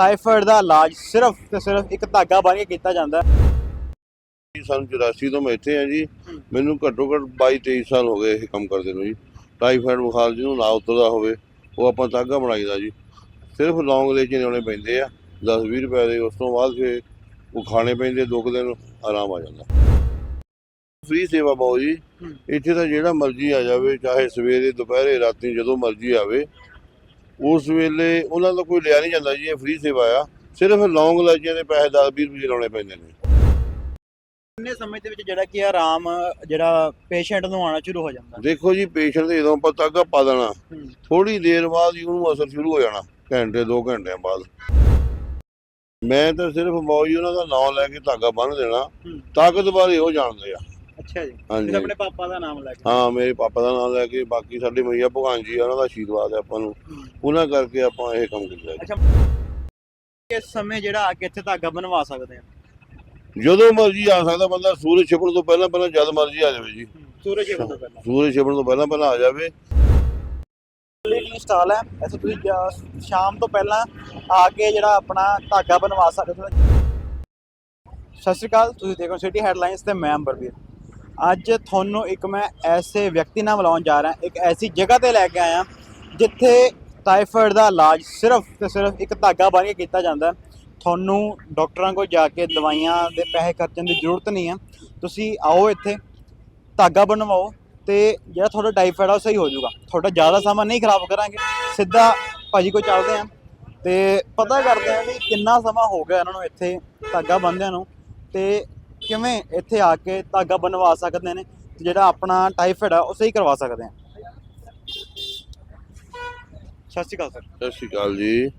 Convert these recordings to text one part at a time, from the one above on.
Typhoid ਦਾ ਇਲਾਜ ਸਿਰਫ ਤੇ ਸਿਰਫ ਇੱਕ ਧਾਗਾ ਬਣ ਕੇ ਕੀਤਾ ਜਾਂਦਾ ਹੈ। ਜੀ ਸਨ 84 ਤੋਂ ਮੈਂ ਇੱਥੇ ਆ ਜੀ। ਮੈਨੂੰ ਘੱਟੋ ਘੱਟ 22 23 ਸਾਲ ਹੋ ਗਏ ਇਹ ਕੰਮ ਕਰਦੇ ਨੂੰ ਜੀ। ਟਾਈਫਾਇਡ ਬੁਖਾਰ ਜਿਹਨੂੰ ਨਾ ਉਤਰਦਾ ਹੋਵੇ ਉਹ ਆਪਾਂ ਤਾਗਾ ਬਣਾਈਦਾ ਜੀ। ਸਿਰਫ ਲੌਂਗ ਲੈ ਕੇ ਲਿਆਉਣੇ ਪੈਂਦੇ ਆ 10 20 ਰੁਪਏ ਦੇ ਉਸ ਤੋਂ ਬਾਅਦ ਫਿਰ ਉਹ ਖਾਣੇ ਪੈਂਦੇ ਦੋ ਕੁ ਦਿਨ ਆਰਾਮ ਆ ਜਾਂਦਾ। ਫ੍ਰੀ ਸੇਵਾ ਬਾਉ ਜੀ। ਇੱਥੇ ਤਾਂ ਜਿਹੜਾ ਮਰਜ਼ੀ ਆ ਜਾਵੇ ਚਾਹੇ ਸਵੇਰੇ ਦੁਪਹਿਰੇ ਰਾਤੀ ਜਦੋਂ ਮਰਜ਼ੀ ਆਵੇ ਉਸ ਵੇਲੇ ਉਹਨਾਂ ਦਾ ਕੋਈ ਲਿਆ ਨਹੀਂ ਜਾਂਦਾ ਜੀ ਇਹ ਫ੍ਰੀ ਸੇਵਾ ਆ। ਸਿਰਫ ਲੌਂਗ ਲੈਜੀਆਂ ਦੇ ਪੈਸੇ 10 20 ਰੁਪਏ ਲਾਉਣੇ ਪੈਂਦੇ ਨੇ। ਕਿੰਨੇ ਸਮੇਂ ਦੇ ਵਿੱਚ ਜਿਹੜਾ ਕਿ ਆਰਾਮ ਜਿਹੜਾ ਪੇਸ਼ੈਂਟ ਨੂੰ ਆਉਣਾ ਸ਼ੁਰੂ ਹੋ ਜਾਂਦਾ। ਦੇਖੋ ਜੀ ਪੇਸ਼ੈਂਟ ਦੇ ਜਦੋਂ ਆਪਾਂ ਤਾਗਾ ਪਾ ਦੇਣਾ ਥੋੜੀ ਦੇਰ ਬਾਅਦ ਹੀ ਉਹਨੂੰ ਅਸਰ ਸ਼ੁਰੂ ਹੋ ਜਾਣਾ ਘੰਟੇ 2 ਘੰਟਿਆਂ ਬਾਅਦ। ਮੈਂ ਤਾਂ ਸਿਰਫ ਮੌਜ ਉਹਨਾਂ ਦਾ ਨਾਮ ਲੈ ਕੇ ਧਾਗਾ ਬੰਨ੍ਹ ਦੇਣਾ। ਤਾਕਤ ਬਾਰੇ ਉਹ ਜਾਣਦੇ ਆ। ਅੱਛਾ ਜੀ। ਹਾਂਜੀ ਫਿਰ ਆਪਣੇ ਪਾਪਾ ਦਾ ਨਾਮ ਲੈ ਕੇ ਹਾਂ ਮੇਰੇ ਪਾਪਾ ਦਾ ਨਾਮ ਲੈ ਕੇ ਬਾਕੀ ਸਾਡੇ ਮਈਆ ਭਗਵਾਨ ਜੀ ਆ, ਉਹਨਾਂ ਦਾ ਆਸ਼ੀਰਵਾਦ ਹੈ ਆਪਾਂ ਨੂੰ। ਉਹਨਾਂ ਕਰਕੇ ਆਪਾਂ ਇਹ ਕੰਮ ਕੀਤਾ ਜੀ। ਅੱਛਾ। ਇਸ ਸਮੇਂ ਜਿਹੜਾ ਆ ਕੇ ਇੱਥੇ ਧਾਗਾ ਬਣਵਾ ਸਕਦੇ ਆ? ਜਦੋਂ ਮਰਜ਼ੀ ਆ ਸਕਦਾ ਬੰਦਾ ਸੂਰਜ ਛਿਪਣ ਤੋਂ ਪਹਿਲਾਂ ਪਹਿਲਾਂ ਜਦ ਮਰਜ਼ੀ ਆ ਜਾਵੇ ਜੀ। ਸੂਰਜ ਛਿਪਣ ਤੋਂ ਪਹਿਲਾਂ। ਸੂਰਜ ਛਿਪਣ ਤੋਂ ਪਹਿਲਾਂ ਪਹਿਲਾਂ ਆ ਜਾਵੇ। ਲੀਡਿੰਗ ਸਟਾਲ ਹੈ। ਐਸੇ ਤੁਸੀਂ ਜਾ- ਸ਼ਾਮ ਤੋਂ ਪਹਿਲਾਂ ਆ ਕੇ ਜਿਹੜਾ ਆਪਣਾ ਧਾਗਾ ਬਣਵਾ ਸਕਦੇ ਹੋ। ਸਤਿ ਸ਼੍ਰੀ ਅਕਾਲ ਤੁਸੀਂ ਦੇਖੋ ਸਿਟੀ ਹੈਡਲਾਈਨਸ ਤੇ ਮੈਂ ਅੰਬਰਵੀਰ। ਅੱਜ ਤੁਹਾਨੂੰ ਇੱਕ ਮੈਂ ਐਸੇ ਵਿਅਕਤੀ ਨਾਲ ਮਿਲਾਉਣ ਜਾ ਰਿਹਾ, ਇੱਕ ਐਸੀ ਜਗ੍ਹਾ ਤੇ ਲੈ ਕੇ ਆਇਆ, ਜਿੱਥੇ ਟਾਈਫਾਇਡ ਦਾ ਇਲਾਜ ਸਿਰਫ ਤੇ ਸਿਰਫ ਇੱਕ ਧਾਗਾ ਬਣ ਕੇ ਕੀਤਾ ਜਾਂਦਾ। ਤੁਹਾਨੂੰ ਡਾਕਟਰਾਂ ਕੋਲ ਜਾ ਕੇ ਦਵਾਈਆਂ ਦੇ ਪੈਸੇ ਖਰਚਣ ਦੀ ਜ਼ਰੂਰਤ ਨਹੀਂ ਹੈ। ਤੁਸੀਂ ਆਓ ਇੱਥੇ, ਧਾਗਾ ਬਣਵਾਓ ਤੇ ਜਿਹੜਾ ਤੁਹਾਡਾ ਟਾਈਫਾਇਡ ਆ ਉਹ ਸਹੀ ਹੋ ਜਾਊਗਾ। ਤੁਹਾਡਾ ਜ਼ਿਆਦਾ ਸਮਾਂ ਨਹੀਂ ਖਰਾਬ ਕਰਾਂਗੇ। ਸਿੱਧਾ ਭਾਜੀ ਕੋਲ ਚੱਲਦੇ ਆਂ ਤੇ ਪਤਾ ਕਰਦੇ ਆਂ ਵੀ ਕਿੰਨਾ ਸਮਾਂ ਹੋ ਗਿਆ ਇਹਨਾਂ ਨੂੰ ਇੱਥੇ ਧਾਗਾ ਬੰਨ੍ਹਦਿਆਂ ਨੂੰ ਤੇ ਕਿਵੇਂ ਇੱਥੇ ਆ ਕੇ ਧਾਗਾ ਬਣਵਾ ਸਕਦੇ ਨੇ ਤੇ ਜਿਹੜਾ ਆਪਣਾ ਟਾਈਫਾਇਡ ਆ ਉਹ ਸਹੀ ਕਰਵਾ ਸਕਦੇ ਆ? ਸਤਿ ਸ਼੍ਰੀ ਅਕਾਲ ਸਰ। ਸਤਿ ਸ਼੍ਰੀ ਅਕਾਲ ਜੀ।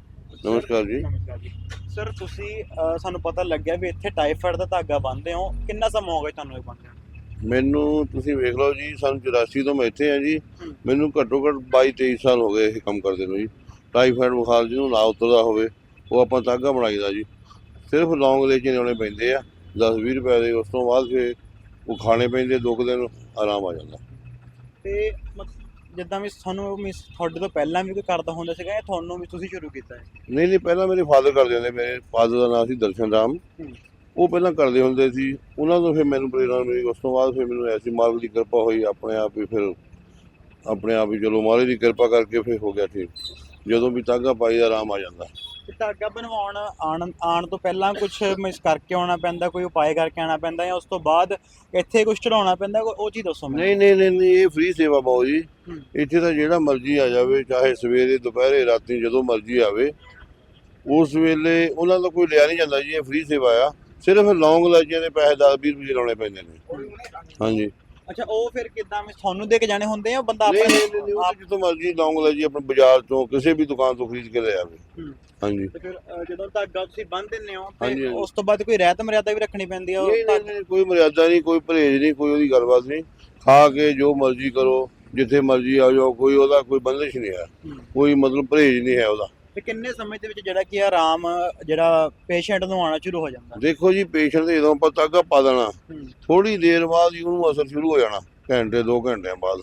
ਨਮਸਕਾਰ ਜੀ। ਨਮਸਕਾਰ ਜੀ। ਸਰ ਤੁਸੀਂ ਅਹ, ਸਾਨੂੰ ਪਤਾ ਲੱਗਿਆ ਵੀ ਇੱਥੇ ਟਾਈਫਾਇਡ ਦਾ ਧਾਗਾ ਬੰਨ੍ਹਦੇ ਹੋ। ਕਿੰਨਾ ਸਮਾਂ ਹੋ ਗਿਆ ਤੁਹਾਨੂੰ ਇਹ ਬੰਨ੍ਹਦੇ ਮੈਨੂੰ ਤੁਸੀਂ ਵੇਖ ਲਓ ਜੀ ਸਨ 84 ਤੋਂ ਮੈਂ ਇੱਥੇ ਆ ਜੀ। ਹੂੰ। ਮੈਨੂੰ ਘੱਟੋ ਘੱਟ 22 23 ਸਾਲ ਹੋ ਗਏ ਇਹ ਕੰਮ ਕਰਦੇ ਨੂੰ ਜੀ। ਟਾਈਫਾਇਡ ਬੁਖਾਰ ਜਿਹਨੂੰ ਨਾ ਉਤਰਦਾ ਹੋਵੇ ਉਹ ਆਪਾਂ ਤਾਗਾ ਬਣਾਈਦਾ ਜੀ। ਸਿਰਫ ਲੌਂਗ ਲੈ ਕੇ ਲਿਆਉਣੇ ਪੈਂਦੇ ਆ। 10 20 ਰੁਪਏ ਦੇ ਉਸ ਤੋਂ ਬਾਅਦ ਫਿਰ ਉਹ ਖਾਣੇ ਪੈਂਦੇ ਦੋ ਕੁ ਦਿਨ ਆਰਾਮ ਆ ਜਾਂਦਾ। ਤੇ ਮਤ- ਜਿੱਦਾਂ ਵੀ ਤੁਹਾਨੂੰ ਮਿਸ ਤੁਹਾਡੇ ਤੋਂ ਪਹਿਲਾਂ ਵੀ ਕੋਈ ਕਰਦਾ ਹੁੰਦਾ ਸੀਗਾ ਜਾਂ ਤੁਹਾਨੂੰ ਵੀ ਤੁਸੀਂ ਸ਼ੁਰੂ ਕੀਤਾ ਹੈ? ਨਹੀਂ ਨਹੀਂ ਪਹਿਲਾਂ ਮੇਰੇ ਫਾਦਰ ਕਰਦੇ ਹੁੰਦੇ ਮੇਰੇ ਫਾਦਰ ਦਾ ਨਾਮ ਸੀ ਦਰਸ਼ਨ ਰਾਮ। ਹੂੰ। ਉਹ ਪਹਿਲਾਂ ਕਰਦੇ ਹੁੰਦੇ ਸੀ। ਉਹਨਾਂ ਤੋਂ ਫਿਰ ਮੈਨੂੰ ਪ੍ਰੇਰਣਾ ਮਿਲੀ ਉਸ ਤੋਂ ਬਾਅਦ ਫਿਰ ਮੈਨੂੰ ਐਸੀ ਮਾਲਕ ਦੀ ਕਿਰਪਾ ਹੋਈ ਆਪਣੇ ਆਪ ਹੀ ਫਿਰ ਆਪਣੇ ਆਪ ਹੀ ਚਲੋ ਮਹਾਰਾਜ ਦੀ ਕਿਰਪਾ ਕਰਕੇ ਫਿਰ ਹੋ ਗਿਆ ਠੀਕ। ਜਦੋਂ ਵੀ ਤਾਗਾ ਪਾਈ ਆਰਾਮ ਆ ਜਾਂਦਾ। ਧਾਗਾ ਬਣਵਾਉਣ ਆਣ ਆਣ ਤੋਂ ਪਹਿਲਾਂ ਕੁਝ ਮਿਸ ਕਰਕੇ ਆਉਣਾ ਪੈਂਦਾ ਕੋਈ ਉਪਾਅ ਕਰਕੇ ਆਉਣਾ ਪੈਂਦਾ ਜਾਂ ਉਸ ਤੋਂ ਬਾਅਦ ਇੱਥੇ ਕੁਝ ਚੜਾਉਣਾ ਪੈਂਦਾ ਉਹ ਚੀਜ਼ ਦੱਸੋ ਮੈਨੂੰ। ਨਹੀਂ ਨਹੀਂ ਨਹੀਂ ਨਹੀਂ, ਇਹ ਫ੍ਰੀ ਸੇਵਾ ਬਾਉ ਜੀ। ਇੱਥੇ ਤਾਂ ਜਿਹੜਾ ਮਰਜ਼ੀ ਆ ਜਾਵੇ ਚਾਹੇ ਸਵੇਰੇ ਦੁਪਹਿਰੇ ਰਾਤੀ ਜਦੋਂ ਮਰਜ਼ੀ ਆਵੇ ਉਸ ਵੇਲੇ ਉਹਨਾਂ ਦਾ ਕੋਈ ਲਿਆ ਨਹੀਂ ਜਾਂਦਾ ਜੀ ਇਹ ਫ੍ਰੀ ਸੇਵਾ ਆ। ਸਿਰਫ ਲੌਂਗ ਲੈਜੀਆਂ ਦੇ ਪੈਸੇ 10 20 ਰੁਪਏ ਲਾਉਣੇ ਪੈਂਦੇ ਨੇ। ਹਾਂਜੀ। ਅੱਛਾ ਉਹ ਫਿਰ ਕਿੱਦਾਂ ਮੈਂ ਤੁਹਾਨੂੰ ਦੇ ਕੇ ਜਾਣੇ ਹੁੰਦੇ ਆ ਬੰਦਾ ਨਹੀਂ ਆਪਣੇ ਨਹੀਂ ਨਹੀਂ, ਉਹ ਤਾਂ ਜਿੱਥੋਂ ਮਰਜ਼ੀ ਲੌਂਗ ਲੈ ਜੀ ਆਪਣੇ ਬਾਜ਼ਾਰ ਤੋਂ ਕਿਸੇ ਵੀ ਦੁਕਾਨ ਤੋਂ ਖਰੀਦ ਕੇ ਲੈ ਆਵੇ। ਹੂੰ। ਹਾਂਜੀ। ਤੇ ਫਿਰ ਅ, ਜਦੋਂ ਧਾਗਾ ਤੁਸੀਂ ਬੰਨ ਦਿੰਦੇ ਹੋ ਹਾਂਜੀ, ਤੇ ਹਾਂਜੀ। ਉਸ ਤੋਂ ਬਾਅਦ ਕੋਈ ਰਹਿਤ ਮਰਿਆਦਾ ਵੀ ਰੱਖਣੀ ਪੈਂਦੀ ਆ ਉਹ ਨਹੀਂ ਨਹੀਂ ਧਾਗੇ- ਨਹੀਂ ਕੋਈ ਮਰਿਆਦਾ ਨਹੀਂ ਕੋਈ ਪਰਹੇਜ਼ ਨਹੀਂ ਕੋਈ ਉਹਦੀ ਗੱਲਬਾਤ ਨਹੀਂ। ਖਾ ਕੇ ਜੋ ਮਰਜ਼ੀ ਕਰੋ ਜਿੱਥੇ ਮਰਜ਼ੀ ਆ ਜਾਓ ਕੋਈ ਉਹਦਾ ਕੋਈ ਬੰਦਿਸ਼ ਨਹੀਂ ਹੈ। ਹੂੰ। ਕੋਈ ਮਤਲਬ ਪਰਹੇਜ਼ ਨਹੀਂ ਹੈ ਉਹਦਾ। ਤੇ ਕਿੰਨੇ ਸਮੇਂ ਦੇ ਵਿੱਚ ਜਿਹੜਾ ਕਿ ਆਰਾਮ ਜਿਹੜਾ ਪੇਸ਼ੈਂਟ ਨੂੰ ਆਉਣਾ ਸ਼ੁਰੂ ਹੋ ਜਾਂਦਾ? ਦੇਖੋ ਜੀ ਪੇਸ਼ੈਂਟ ਦੇ ਜਦੋਂ ਆਪਾਂ ਤਾਗਾ ਪਾ ਦੇਣਾ ਹੂੰ। ਥੋੜੀ ਦੇਰ ਬਾਅਦ ਹੀ ਉਹਨੂੰ ਅਸਰ ਸ਼ੁਰੂ ਹੋ ਜਾਣਾ ਘੰਟੇ 2 ਘੰਟਿਆਂ ਬਾਅਦ।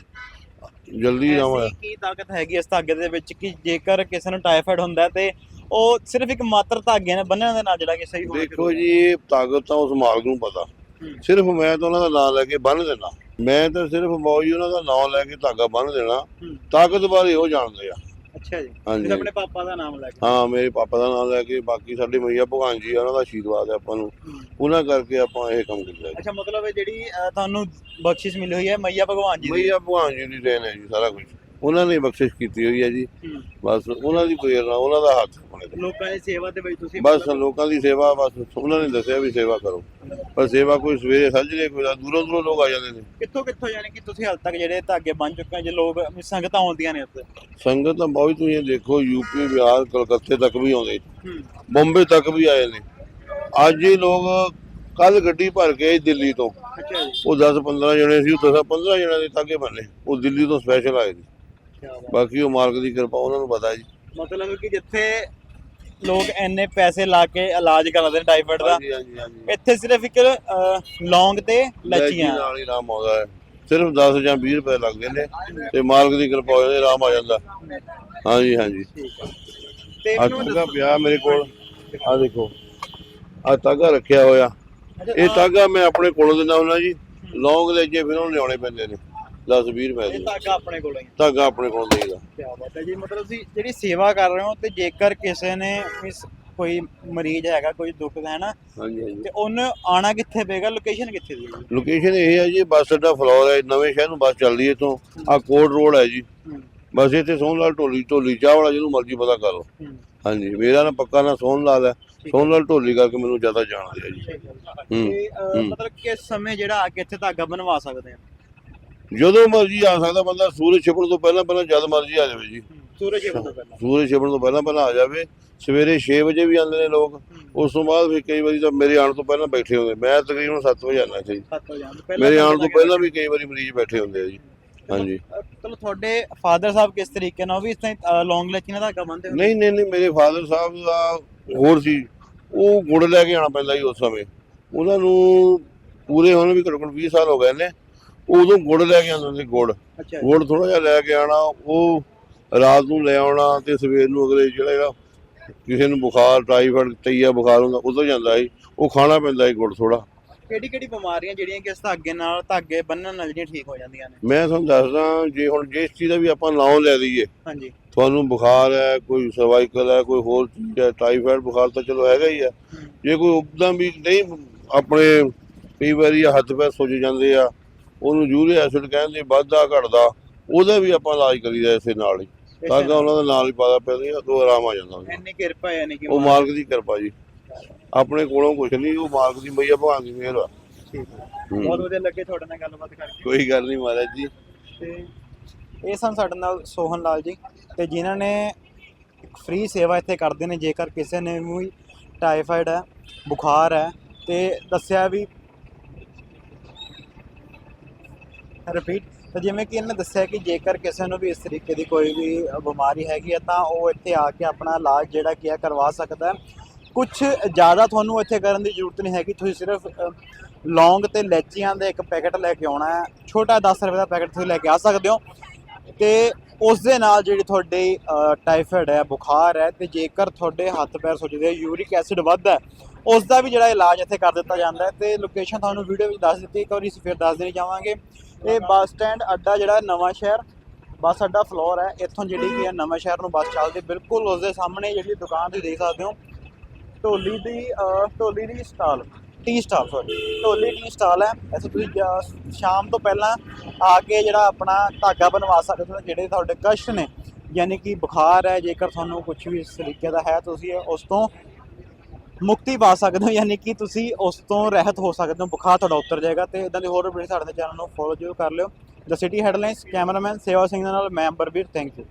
ਜਲਦੀ ਐਸੀ ਕੀ ਤਾਕਤ ਹੈਗੀ ਇਸ ਧਾਗੇ ਦੇ ਵਿੱਚ ਕਿ ਜੇਕਰ ਕਿਸੇ ਨੂੰ ਟਾਈਫਾਇਡ ਹੁੰਦਾ ਤੇ ਉਹ ਸਿਰਫ ਇੱਕ ਮਾਤਰ ਧਾਗੇ ਨਾਲ ਬੰਨਣ ਦੇ ਨਾਲ ਜਿਹੜਾ ਕਿ ਸਹੀ ਹੋਣਾ ਦੇਖੋ ਜੀ ਇਹ ਤਾਕਤ ਤਾਂ ਉਸ ਮਾਲਕ ਨੂੰ ਪਤਾ। ਸਿਰਫ ਮੈਂ ਤਾਂ ਉਹਨਾਂ ਦਾ ਨਾਮ ਲੈ ਕੇ ਬੰਨ ਦੇਣਾ ਮੈਂ ਤਾਂ ਸਿਰਫ ਮੌਜ ਉਹਨਾਂ ਦਾ ਨਾਮ ਲੈ ਕੇ ਧਾਗਾ ਬੰਨ ਦੇਣਾ। ਤਾਕਤ ਬਾਰੇ ਉਹ ਜਾਣਦੇ ਆ। ਅੱਛਾ ਜੀ। ਹਾਂਜੀ। ਫਿਰ ਆਪਣੇ ਪਾਪਾ ਦਾ ਨਾਮ ਲੈ ਕੇ। ਹਾਂ ਮੇਰੇ ਪਾਪਾ ਦਾ ਨਾਮ ਲੈ ਕੇ ਬਾਕੀ ਸਾਡੇ ਮਈਆ ਭਗਵਾਨ ਜੀ ਆ, ਉਹਨਾਂ ਦਾ ਆਸ਼ੀਰਵਾਦ ਹੈ ਆਪਾਂ ਨੂੰ। ਉਹਨਾਂ ਕਰਕੇ ਆਪਾਂ ਇਹ ਕੰਮ ਕੀਤਾ ਜੀ। ਅੱਛਾ ਮਤਲਬ ਇਹ ਜਿਹੜੀ ਅ, ਤੁਹਾਨੂੰ ਬਖਸ਼ਿਸ਼ ਮਿਲੀ ਹੋਈ ਹੈ ਮਈਆ ਭਗਵਾਨ ਜੀ ਦੀ? ਮਈਆ ਭਗਵਾਨ ਜੀ ਦੀ ਦੇਣ ਹੈ ਜੀ ਸਾਰਾ ਕੁਝ ਉਹਨਾਂ ਨੇ ਬਖਸ਼ਿਸ਼ ਕੀਤੀ ਹੋਈ ਹੈ ਜੀ। ਬਸ ਉਹਨਾਂ ਦੀ ਪ੍ਰੇਰਣਾ ਉਹਨਾਂ ਦਾ ਹੱਥ ਤੇ। ਲੋਕਾਂ ਦੀ ਸੇਵਾ ਦੇ ਵਿੱਚ ਤੁਸੀਂ ਬਸ ਲੋਕਾਂ ਦੀ ਸੇਵਾ ਬਸ ਉਹਨਾਂ ਨੇ ਦੱਸਿਆ ਵੀ ਸੇਵਾ ਕਰੋ। ਪਰ ਸੇਵਾ ਕੋਈ ਸਵੇਰੇ ਸੱਜਰੇ ਕੋਈ ਦੂਰੋਂ ਦੂਰੋਂ ਲੋਕ ਆ ਜਾਂਦੇ ਨੇ। ਕਿੱਥੋਂ ਕਿੱਥੋਂ ਯਾਨੀ ਕਿ ਤੁਸੀਂ ਹਾਲ ਤੱਕ ਜਿਹੜੇ ਧਾਗੇ ਬਣ ਚੁੱਕੇ ਜੇ ਲੋਕ ਸੰਗਤਾਂ ਆਉਂਦੀਆਂ ਨੇ ਉੱਥੇ? ਸੰਗਤ ਤਾਂ ਬਹੁਤ ਤੁਸੀਂ ਦੇਖੋ ਯੂਪੀ ਬਿਹਾਰ ਕਲਕੱਤੇ ਤੱਕ ਵੀ ਆਉਂਦੇ ਬੰਬੇ ਤੱਕ ਵੀ ਆਏ ਨੇ। ਅੱਜ ਹੀ ਲੋਕ ਕੱਲ ਗੱਡੀ ਭਰ ਕੇ ਆਏ ਦਿੱਲੀ ਤੋਂ। ਉਹ 10 15 ਜਣੇ ਸੀ ਉਹ 10 15 ਜਣਿਆਂ ਦੇ ਤਾਗੇ ਬੰਨੇ। ਉਹ ਦਿੱਲੀ ਤੋਂ ਸਪੈਸ਼ਲ ਆਏ ਸੀ। ਬਾਕੀ ਉਹ ਮਾਲਕ ਦੀ ਕਿਰਪਾ ਉਹਨਾਂ ਨੂੰ ਪਤਾ ਜੀ। ਮਤਲਬ ਕਿ ਜਿੱਥੇ ਲੋਕ ਇੰਨੇ ਪੈਸੇ ਲਾ ਕੇ ਇਲਾਜ ਕਰਾਉਂਦੇ ਨੇ ਟਾਈਫਾਇਡ ਦਾ ਹਾਂਜੀ ਹਾਂਜੀ ਹਾਂਜੀ। ਇੱਥੇ ਸਿਰਫ ਇੱਕ ਲੌਂਗ ਤੇ ਲੈਚੀ ਲੱਚੀਆਂ। ਨਾਲ ਹੀ ਆਰਾਮ ਆਉਂਦਾ ਹੈ। ਸਿਰਫ 10 ਜਾਂ 20 ਰੁਪਏ ਲੱਗਦੇ ਨੇ ਤੇ ਮਾਲਕ ਦੀ ਕਿਰਪਾ ਹੋ ਜਾਂਦੀ ਆਰਾਮ ਆ ਜਾਂਦਾ। ਹਾਂਜੀ ਹਾਂਜੀ। ਤੇ ਦਾ ਪਿਆ ਮੇਰੇ ਕੋਲ ਆ ਦੇਖੋ। ਆ ਤਾਗਾ ਰੱਖਿਆ ਹੋਇਆ। ਇਹ ਤਾਗਾ ਮੈਂ ਆਪਣੇ ਕੋਲੋਂ ਦਿੰਦਾ ਹੁੰਦਾ ਜੀ। ਲੌਂਗ ਲੈ ਜੇ ਫਿਰ ਉਹਨੂੰ ਲਿਆਉਣੇ ਪੈਂਦੇ ਨੇ। 10 20 ਰੁਪਏ ਇਹ ਧਾਗਾ ਆਪਣੇ ਕੋਲ ਹੀ ਤਾਗਾ ਆਪਣੇ ਕੋਲੋਂ ਦੇਈਦਾ। ਕੀ ਬਾਤ ਹੈ ਜੀ ਮਤਲਬ ਤੁਸੀਂ ਜਿਹੜੀ ਸੇਵਾ ਕਰ ਰਹੇ ਹੋ ਤੇ ਜੇਕਰ ਕਿਸੇ ਨੇ ਮਿਸ ਕੋਈ ਮਰੀਜ਼ ਹੈਗਾ ਕੋਈ ਦੁੱਖਦਾ ਹੈ ਨਾ ਹਾਂਜੀ ਹਾਂਜੀ। ਤੇ ਉਹਨੂੰ ਆਣਾ ਕਿੱਥੇ ਪਏਗਾ? ਲੋਕੇਸ਼ਨ ਕਿੱਥੇ ਦੀ ਹੈ ਲੋਕੇਸ਼ਨ ਇਹ ਹੈ ਜੀ ਬੱਸ ਅੱਡਾ ਫਲੋਰ ਹੈ ਨਵੇਂ ਸ਼ਹਿਰ ਨੂੰ ਬੱਸ ਚੱਲਦੀ ਹੈ ਇੱਥੋਂ। ਆ ਕੋਟ ਰੋਡ ਹੈ ਜੀ। ਹੂੰ। ਬਸ ਇੱਥੇ ਸੋਹਣ ਲਾਲ ਢੋਲੀ ਢੋਲੀ ਚਾਹ ਵਾਲਾ ਜਿਹਨੂੰ ਮਰਜ਼ੀ ਪਤਾ ਕਰ ਹੂੰ। ਹਾਂਜੀ ਮੇਰਾ ਨਾ ਪੱਕਾ ਨਾ ਸੋਹਣ ਲਾਲ ਹੈ। ਸੋਹਣ ਲਾਲ ਢੋਲੀ ਕਰਕੇ ਮੈਨੂੰ ਜ਼ਿਆਦਾ ਜਾਣਦੇ ਆ ਜੀ। ਹੂੰ, ਤੇ ਅਹ, ਹੂੰ। ਮਤਲਬ ਕਿਸ ਸਮੇਂ ਜਿਹੜਾ ਆ ਕੇ ਇੱਥੇ ਧਾਗਾ ਬਣਵਾ ਸਕਦੇ ਆ? ਜਦੋਂ ਮਰਜ਼ੀ ਆ ਸਕਦਾ ਬੰਦਾ ਸੂਰਜ ਛਿਪਣ ਤੋਂ ਪਹਿਲਾਂ ਪਹਿਲਾਂ ਜਦ ਮਰਜ਼ੀ ਆ ਜਾਵੇ ਜੀ। ਸੂਰਜ ਛਿਪਣ ਤੋਂ ਪਹਿਲਾਂ। ਸੂਰਜ ਛਿਪਣ ਤੋਂ ਪਹਿਲਾਂ ਪਹਿਲਾਂ ਆ ਜਾਵੇ। ਸਵੇਰੇ 6 ਵਜੇ ਵੀ ਆਉਂਦੇ ਨੇ ਲੋਕ। ਉਸ ਤੋਂ ਬਾਅਦ ਵੀ ਕਈ ਵਾਰੀ ਤਾਂ ਮੇਰੇ ਆਉਣ ਤੋਂ ਪਹਿਲਾਂ ਬੈਠੇ ਹੁੰਦੇ। ਮੈਂ ਤਕਰੀਬਨ 7 ਵਜੇ ਤੋਂ ਪਹਿਲਾਂ ਮੇਰੇ ਆਉਣ ਤੋਂ ਪਹਿਲਾਂ ਵੀ ਕਈ ਵਾਰੀ ਮਰੀਜ਼ ਬੈਠੇ ਹੁੰਦੇ ਆ ਜੀ। ਹਾਂਜੀ। ਚਲੋ ਤੁਹਾਡੇ ਫਾਦਰ ਸਾਹਿਬ ਕਿਸ ਤਰੀਕੇ ਨਾਲ ਉਹ ਵੀ ਇਸ ਤਰ੍ਹਾਂ ਲੌਂਗ ਲੈਚੀ ਨਾਲ ਧਾਗਾ ਬੰਨਦੇ ਹੁੰਦੇ? ਨਹੀਂ ਨਹੀਂ ਨਹੀਂ ਮੇਰੇ ਫਾਦਰ ਸਾਹਿਬ ਦਾ ਹੋਰ ਸੀ। ਉਹ ਗੁੜ ਲੈ ਕੇ ਆਉਣਾ ਪੈਂਦਾ ਸੀ ਉਸ ਸਮੇਂ। ਉਹਨਾਂ ਨੂੰ ਪੂਰੇ ਹੋਣ ਵੀ ਘੱਟੋ ਘੱਟ 20 ਸਾਲ ਹੋ ਗਏ ਨੇ। ਉਦੋਂ ਗੁੜ ਲੈ ਕੇ ਆਉਂਦੇ ਸੀ ਗੁੜ। ਅੱਛਾ ਗੁੜ ਥੋੜਾ ਜਿਹਾ ਲੈ ਕੇ ਆਣਾ ਉਹ ਰਾਤ ਨੂੰ ਲੈ ਆਉਣਾ ਤੇ ਸਵੇਰ ਨੂੰ ਅਗਲੇ ਜਿਹੜਾ ਹੈਗਾ ਕਿਸੇ ਨੂੰ ਬੁਖਾਰ ਟਾਈਫਾਇਡ ਤਈਆ ਬੁਖਾਰ ਹੁੰਦਾ ਉਦੋਂ ਜਾਂਦਾ ਸੀ। ਉਹ ਖਾਣਾ ਪੈਂਦਾ ਸੀ ਗੁੜ ਥੋੜਾ ਕਿਹੜੀ ਕਿਹੜੀ ਬਿਮਾਰੀਆਂ ਜਿਹੜੀਆਂ ਕਿ ਇਸ ਧਾਗੇ ਨਾਲ ਧਾਗੇ ਬੰਨਣ ਨਾਲ ਜਿਹੜੀਆਂ ਠੀਕ ਹੋ ਜਾਂਦੀਆਂ ਨੇ? ਮੈਂ ਤੁਹਾਨੂੰ ਦੱਸਦਾ ਜੇ ਹੁਣ ਜਿਸ ਚੀਜ਼ ਦਾ ਵੀ ਆਪਾਂ ਨਾਮ ਲੈ ਦਈਏ ਹਾਂਜੀ। ਤੁਹਾਨੂੰ ਬੁਖਾਰ ਹੈ ਕੋਈ ਸਰਵਾਈਕਲ ਹੈ ਕੋਈ ਹੋਰ ਚੀਜ਼ ਹੈ ਟਾਈਫਾਇਡ ਬੁਖਾਰ ਤਾਂ ਚਲੋ ਹੈਗਾ ਹੀ ਹੈ। ਜੇ ਕੋਈ ਉਪਦਮ ਵੀ ਨਹੀਂ ਆਪਣੇ ਕਈ ਵਾਰੀ ਹੱਥ ਪੈਰ ਸੁੱਜ ਜਾਂਦੇ ਆ ਉਹਨੂੰ ਯੂਰੀਆ ਐਸਿਡ ਕਹਿੰਦੇ ਵੱਧਦਾ ਘਟਦਾ ਉਹਦਾ ਵੀ ਆਪਾਂ ਇਲਾਜ ਕਰੀਦਾ ਇਸੇ ਨਾਲ ਹੀ ਤਾਂ ਕਿ ਉਹਨਾਂ ਦਾ ਨਾਲ ਹੀ ਪਾਦਾ ਪੈਂਦਾ ਤੋਂ ਆਰਾਮ ਆ ਜਾਂਦਾ ਉਹਨੂੰ। ਇੰਨੀ ਕਿਰਪਾ ਨਹੀਂ ਕਿ ਉਹ ਮਾਲਕ ਦੀ ਕਿਰਪਾ ਜੀ ਆਪਣੇ ਕੋਲੋਂ ਕੁਝ ਨਹੀਂ ਉਹ ਮਾਲਕ ਦੀ ਮਈਆ ਭਗਵਾਨ ਦੀ ਮਿਹਰ ਆ ਠੀਕ ਹੈ। ਹੂੰ। ਬਹੁਤ ਵਧੀਆ ਲੱਗੇ ਤੁਹਾਡੇ ਨਾਲ ਗੱਲਬਾਤ ਕਰਕੇ ਕੋਈ ਗੱਲ ਨਹੀਂ ਮਹਾਰਾਜ ਜੀ ਤੇ ਇਹ ਸਨ ਸਾਡੇ ਨਾਲ ਸੋਹਨ ਲਾਲ ਜੀ ਤੇ ਜਿਨ੍ਹਾਂ ਨੇ ਫ੍ਰੀ ਸੇਵਾ ਇੱਥੇ ਕਰਦੇ ਨੇ ਜੇਕਰ ਕਿਸੇ ਨੇ ਵੀ ਟਾਈਫਾਇਡ ਹੈ ਬੁਖਾਰ ਹੈ ਤੇ ਦੱਸਿਆ ਵੀ ਰਿਪੀਟ ਤਾਂ ਜਿਵੇਂ ਕਿ ਇਹਨਾਂ ਦੱਸਿਆ ਕਿ ਜੇਕਰ ਕਿਸੇ ਨੂੰ ਵੀ ਇਸ ਤਰੀਕੇ ਦੀ ਕੋਈ ਵੀ ਬਿਮਾਰੀ ਹੈਗੀ ਹੈ ਤਾਂ ਉਹ ਇੱਥੇ ਆ ਕੇ ਆਪਣਾ ਇਲਾਜ ਜਿਹੜਾ ਕੀ ਹੈ ਕਰਵਾ ਸਕਦਾ ਹੈ। ਕੁਝ ਜ਼ਿਆਦਾ ਤੁਹਾਨੂੰ ਇੱਥੇ ਕਰਨ ਦੀ ਜ਼ਰੂਰਤ ਨਹੀਂ ਹੈਗੀ। ਤੁਸੀਂ ਸਿਰਫ ਲੌਂਗ ਤੇ ਲੈਚੀਆਂ ਦੇ ਇੱਕ ਪੈਕੇਟ ਲੈ ਕੇ ਆਉਣਾ ਹੈ। ਛੋਟਾ 10 ਰੁਪਏ ਦਾ ਪੈਕੇਟ ਤੁਸੀਂ ਲੈ ਕੇ ਆ ਸਕਦੇ ਹੋ। ਤੇ ਉਸ ਦੇ ਨਾਲ ਜਿਹੜੀ ਤੁਹਾਡੀ ਟਾਈਫਾਇਡ ਹੈ ਬੁਖਾਰ ਹੈ ਤੇ ਜੇਕਰ ਤੁਹਾਡੇ ਹੱਥ ਪੈਰ ਸੁੱਜਦੇ ਯੂਰਿਕ ਐਸਿਡ ਵੱਧਦਾ ਹੈ, ਉਸ ਦਾ ਵੀ ਜਿਹੜਾ ਇਲਾਜ ਇੱਥੇ ਕਰ ਦਿੱਤਾ ਜਾਂਦਾ ਹੈ। ਤੇ ਲੋਕੇਸ਼ਨ ਤੁਹਾਨੂੰ ਵੀਡੀਓ ਵਿੱਚ ਦੱਸ ਦਿੱਤੀ ਇੱਕ ਵਾਰੀ ਅਸੀਂ ਫਿਰ ਦੱਸ ਦੇਣੀ ਚਾਹਾਂਗੇ ਇਹ ਬੱਸ ਸਟੈਂਡ ਅੱਡਾ ਜਿਹੜਾ ਨਵਾਂ ਸ਼ਹਿਰ, ਬੱਸ ਅੱਡਾ ਫਲੋਰ ਹੈ। ਇੱਥੋਂ ਜਿਹੜੀ ਕੀ ਹੈ ਨਵਾਂ ਸ਼ਹਿਰ ਨੂੰ ਬੱਸ ਚੱਲਦੀ ਬਿਲਕੁਲ ਉਸ ਦੇ ਸਾਹਮਣੇ ਜਿਹੜੀ ਦੁਕਾਨ ਤੁਸੀਂ ਦੇਖ ਸਕਦੇ ਹੋ, ਢੋਲੀ ਦੀ ਢੋਲੀ ਦੀ stall, tea stall sorry Dholi tea stall ਹੈ। ਇੱਥੇ ਤੁਸੀਂ ਜਾ- ਸ਼ਾਮ ਤੋਂ ਪਹਿਲਾਂ ਆ ਕੇ ਜਿਹੜਾ ਆਪਣਾ ਧਾਗਾ ਬਣਵਾ ਸਕਦੇ ਹੋ, ਜਿਹੜੇ ਤੁਹਾਡੇ ਕਸ਼ਟ ਨੇ, ਯਾਨੀ ਕਿ ਬੁਖਾਰ ਹੈ, ਜੇਕਰ ਤੁਹਾਨੂੰ ਕੁਝ ਵੀ ਇਸ ਤਰੀਕੇ ਦਾ ਹੈ, ਤੁਸੀਂ ਉਸ ਤੋਂ ਮੁਕਤੀ ਪਾ ਸਕਦੇ ਹੋ, ਯਾਨੀ ਕਿ ਤੁਸੀਂ ਉਸ ਤੋਂ ਰਹਿਤ ਹੋ ਸਕਦੇ ਹੋ, ਬੁਖਾਰ ਤੁਹਾਡਾ ਉਤਰ ਜਾਏਗਾ ਤੇ ਇਦਾਂ ਦੀ ਹੋਰ ਅਪਡੇਟ ਸਾਡੇ ਚੈਨਲ ਨੂੰ ਫੋਲੋ ਜ਼ਰੂਰ ਕਰ ਲਿਓ। ਦ ਸਿਟੀ ਹੈਡਲਾਈਨਸ ਕੈਮਰਾਮੈਨ ਸੇਵਾ ਸਿੰਘ ਦੇ ਨਾਲ, ਮੈਂ ਅੰਬਰਵੀਰ ਥੈਂਕ ਯੂ